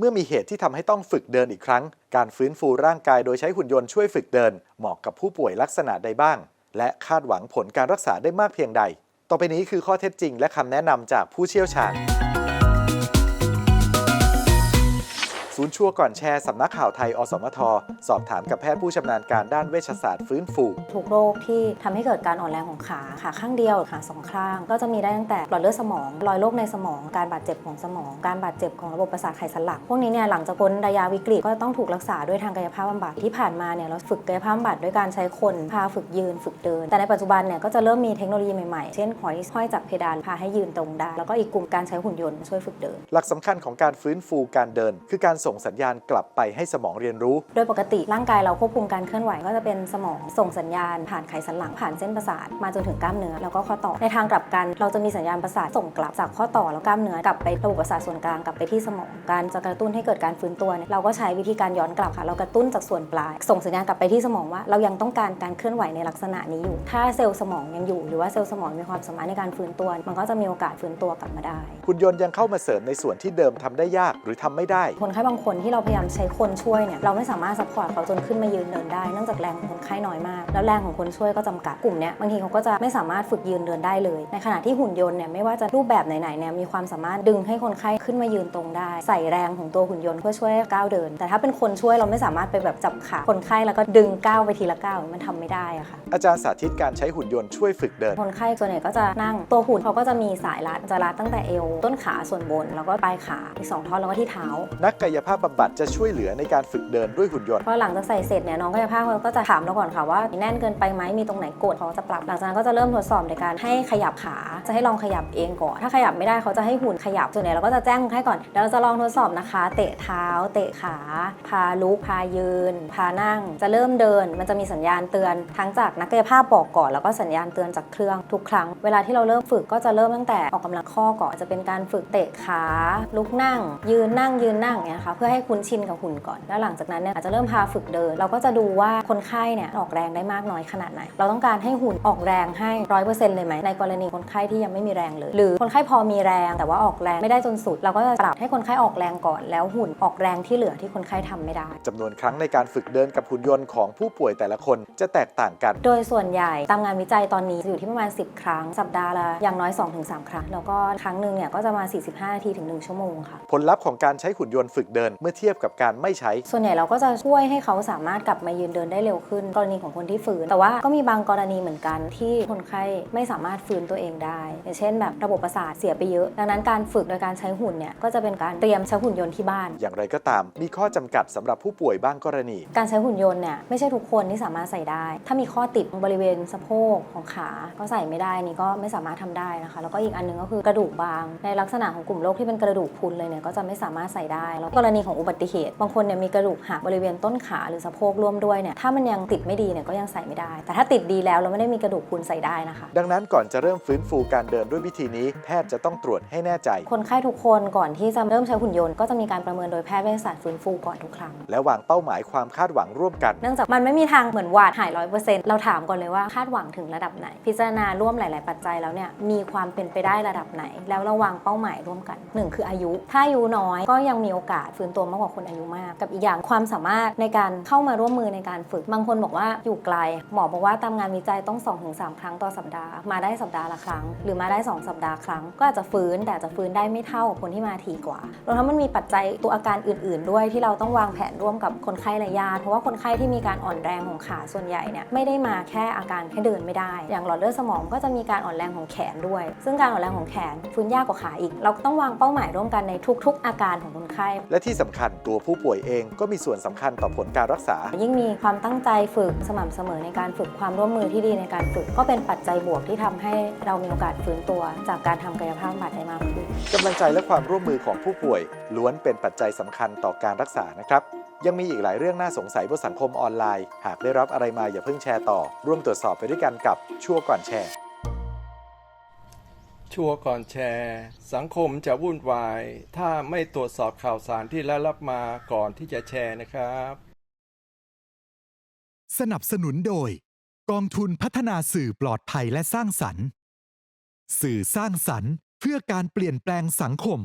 เมื่อมีเหตุที่ทำให้ต้องฝึกเดินอีกครั้ง การฟื้นฟูร่างกายโดยใช้หุ่นยนต์ช่วยฝึกเดิน เหมาะกับผู้ป่วยลักษณะใดบ้าง และคาดหวังผลการรักษาได้มากเพียงใด ต่อไปนี้คือข้อเท็จจริงและคำแนะนำจากผู้เชี่ยวชาญ ศูนย์ชัวร์ก่อนแชร์สำนักข่าวไทย อสมท สอบถามกับแพทย์ผู้ชำนาญการด้านเวชศาสตร์ฟื้นฟู ทุกโรคที่ทำให้เกิดการอ่อนแรงของขา ขาข้างเดียว ขาสองข้าง ก็จะมีได้ตั้งแต่หลอดเลือดสมอง รอยโรคในสมอง การบาดเจ็บของสมอง การบาดเจ็บของระบบประสาทไขสันหลัง พวกนี้เนี่ยหลังจากพ้นระยะวิกฤตก็ต้องถูกรักษาด้วยทางกายภาพบำบัด ที่ผ่านมาเนี่ยเราฝึกกายภาพบำบัดด้วยการใช้คน พาฝึกยืน ฝึกเดิน แต่ในปัจจุบันเนี่ยก็จะเริ่มมีเทคโนโลยีใหม่ๆ เช่นหอยห้อยจากเพดาน พาให้ยืนตรงได้ แล้วก็อีกกลุ่มการใช้หุ่นยนต์ช่วยฝึกเดิน หลักสำคัญของการฟื้นฟูการเดิน คือการส่งสัญญาณกลับไปให้สมองเรียนรู้ โดยปกติร่างกายเราควบคุมการเคลื่อนไหวก็จะเป็นสมองส่งสัญญาณผ่านไขสันหลังผ่านเส้นประสาทมาจนถึงกล้ามเนื้อแล้วก็ข้อต่อในทางกลับกัน เราจะมีสัญญาณประสาทส่งกลับจากข้อต่อแล้วกล้ามเนื้อกลับไประบบประสาทส่วนกลางกลับไปที่สมองการจะกระตุ้นให้เกิดการฟื้นตัวเนี่ยเราก็ใช้วิธีการย้อนกลับค่ะ เรากระตุ้นจากส่วนปลาย ส่งสัญญาณกลับไปที่สมองว่า เรายังต้องการการเคลื่อนไหวในลักษณะนี้อยู่ ถ้าเซลล์สมองยังอยู่หรือว่าเซลล์สมองมีความสามารถในการฟื้นตัว มันก็จะมีโอกาสฟื้นตัวกลับมาได้หุ่นยนต์ยังเข้ามาเสริมในส่วนที่เดิมทำได้ยากหรือทำไม่ได้ คนไข้บางคนที่เราพยายามใช้คนช่วยเนี่ยเราไม่สามารถซัพพอร์ตเขาจนขึ้นมายืนเดินได้เนื่องจากแรงของคนไข้น้อยมาก แล้วแรงของคนช่วยก็จำกัดกลุ่มเนี้ยบางทีเขาก็จะไม่สามารถฝึกยืนเดินได้เลย ในขณะที่หุ่นยนต์เนี่ยไม่ว่าจะรูปแบบไหนๆเนี่ยมีความสามารถดึงให้คนไข้ขึ้นมายืนตรงได้ ใส่แรงของตัวหุ่นยนต์เพื่อช่วยให้ก้าวเดิน แต่ถ้าเป็นคนช่วยเราไม่สามารถไปแบบจับขาคนไข้แล้วก็ดึงก้าวไปทีละก้าวมันทำไม่ได้อะค่ะอาจารย์สาธิตการใช้หุ่นยนต์ช่วยฝึกเดิน คนไข้ส่วนใหญ่ก็จะนั่งตัวหุ่นเขาก็จะมีสายรัดจะรัดตั้งแต่เอวต้นขาส่วนบน แล้วก็ปลายขาอีกสองท่อนแล้วก็ที่เท้า นักกายภาพบำบัดจะช่วยเหลือในการฝึกเดินด้วยหุ่นยนต์พอหลังจากใส่เสร็จเนี่ยน้องกายภาพเขาก็จะถามเราก่อนค่ะว่าแน่นเกินไปไหมมีตรงไหนกดเขาจะปรับหลังจากนั้นก็จะเริ่มทดสอบในการให้ขยับขา จะให้ลองขยับเองก่อน ถ้าขยับไม่ได้เขาจะให้หุ่นขยับส่วนใหญ่เราก็จะแจ้งคนไข้ก่อนแล้วเราจะลองทดสอบนะคะ เตะเท้า เตะขา พาลุกพายืน พานั่ง จะเริ่มเดิน มันจะมีสัญญาณเตือนทั้งจากนักกายภาพบอกก่อนแล้วก็สัญญาณเตือนจากเครื่องทุกครั้ง เวลาที่เราเริ่มฝึกก็จะเริ่มตั้งแต่ออกกำลังข้อก่อนจะเป็นการฝึกเตะขาลุกนั่ง ยืนนั่งยืนนั่งเนี่ยนะคะเพื่อให้คุ้นชินกับหุ่นก่อน แล้วหลังจากนั้นเนี่ยอาจจะเริ่มพาฝึกเดิน เราก็จะดูว่าคนไข้เนี่ยออกแรงได้มากน้อยขนาดไหน เราต้องการให้หุ่นออกแรงให้ร้อยเปอร์เซ็นต์เลยไหมในกรณีคนไข้ที่ยังไม่มีแรงเลย หรือคนไข้พอมีแรงแต่ว่าออกแรงไม่ได้จนสุด เราก็จะปรับให้คนไข้ออกแรงก่อน แล้วหุ่นออกแรงที่เหลือที่คนไข้ทำไม่ได้จำนวนครั้งในการฝึกเดินกับหุ่นยนต์ของผู้ป่วยแต่ละคนจะแตกต่างกัน โดยส่วนใหญ่ตามงานวิจัยตอนนี้จะอยู่ที่ประมาณ 10 ครั้งสัปดาห์ละอย่างน้อย 2-3 ครั้ง แล้วก็ครั้งหนึ่งเนี่ยก็จะมา 45นาทีถึง1ชั่วโมงค่ะผลลัพธ์ของการใช้หุ่นยนต์ฝึกเดิน เมื่อเทียบกับการไม่ใช้ ส่วนใหญ่เราก็จะช่วยให้เขาสามารถกลับมายืนเดินได้เร็วขึ้น กรณีของคนที่ฝืน แต่ว่าก็มีบางกรณีเหมือนกันที่คนไข้ไม่สามารถฟื้นตัวเองได้ อย่างเช่น แบบระบบประสาทเสียไปเยอะ ดังนั้นการฝึกโดยการใช้หุ่นเนี่ยก็จะเป็นการเตรียมใช้หุ่นยนต์ที่บ้าน อย่างไรก็ตาม มีข้อจำกัดสำหรับผู้ป่วยบางกรณี การใช้หุ่นยนต์เนี่ยไม่ใช่ทุกคนที่สามารถใส่ได้ ถ้ามีข้อติดบริเวณสะโพกของขาก็ใส่ไม่ได้นี่ก็ไม่สามารถทำได้นะคะ แล้วก็อีกอันหนึงก็คือกระดูกบาง ในลักษณะของกลุ่มโรคที่เป็นกระดูกพรุนเลยเนี่ยก็จะไม่สามารถใส่ได้แล้วกรณีของอุบัติเหตุ บางคนเนี่ยมีกระดูกหักบริเวณต้นขาหรือสะโพกร่วมด้วยเนี่ยถ้ามันยังติดไม่ดีเนี่ยก็ยังใส่ไม่ได้ แต่ถ้าติดดีแล้วแล้วไม่ได้มีกระดูกพรุนใส่ได้นะคะ ดังนั้นก่อนจะเริ่มฟื้นฟูการเดินด้วยวิธีนี้ แพทย์จะต้องตรวจให้แน่ใจ คนไข้ทุกคนก่อนที่จะเริ่มใช้หุ่นยนต์ก็จะมีการประเมินโดยแพทย์เวชศาสตร์ฟื้นฟูก่อนทุกครั้งและวางเป้าหมายความคาดหวังร่วมกัน เนื่องจากมันไม่มีทางเหมือนวาดหายร้อยเปอร์เซ็นต์เราถามก่อนเลยว่าคาดหวังถึงระดับไหน พิจารณาร่วมหลาย ๆ ปัจจัยแล้วเนี่ยมีความเป็นไปได้ระดับไหน แล้วเราวางเป้าหมายร่วมกันหนึ่งคืออายุ ถ้าอายุน้อยก็ยังมีโอกาสฟื้นตัวมากกว่าคนอายุมาก กับอีกอย่างความสามารถในการเข้ามาร่วมมือในการฝึก บางคนบอกว่าอยู่ไกล หมอบอกว่าตามงานวิจัยต้อง 2-3 ครั้งต่อสัปดาห์ มาได้สัปดาห์ละครั้ง หรือมาได้ 2 สัปดาห์ครั้ง ก็อาจจะฟื้นแต่จจะฟื้นได้ไม่เท่าคนที่มาทีกว่ารวมทั้งมันมีปัจจัยตัวอาการอื่น ๆ ด้วยที่เราต้องวางแผนร่วมกับคนไข้และญาติเพราะว่าคนไข้ที่มีการอ่อนแรงของขาส่วนใหญ่เนี่ยไม่ได้มาแค่อาการแค่เดินไม่ได้ อย่างหลอดเลือดสมองก็จะมีการอ่อนแรงของแขนด้วย ซึ่งการอ่อนแรงของแขนฟื้นยากกว่าขาอีก เราต้องวางเป้าหมายร่วมกันในทุก ๆ อาการของคนไข้และทสำคัญตัวผู้ป่วยเองก็มีส่วนสำคัญต่อผลการรักษา ยิ่งมีความตั้งใจฝึกสม่ำเสมอในการฝึกความร่วมมือที่ดีในการฝึก ก็เป็นปัจจัยบวกที่ทำให้เรามีโอกาสฟื้นตัว จากการทำกายภาพบำบัดได้มากขึ้นกำลังใจและความร่วมมือของผู้ป่วย ล้วนเป็นปัจจัยสำคัญต่อการรักษานะครับยังมีอีกหลายเรื่องน่าสงสัยบนสังคมออนไลน์ หากได้รับอะไรมาอย่าเพิ่งแชร์ต่อ ร่วมตรวจสอบไปด้วยกันกับชั่วก่อนแชร์ ชัวร์ก่อนแชร์ สังคมจะวุ่นวาย ถ้าไม่ตรวจสอบข่าวสารที่ได้รับมาก่อนที่จะแชร์นะครับ สนับสนุนโดย กองทุนพัฒนาสื่อปลอดภัยและสร้างสรรค์ สื่อสร้างสรรค์เพื่อการเปลี่ยนแปลงสังคม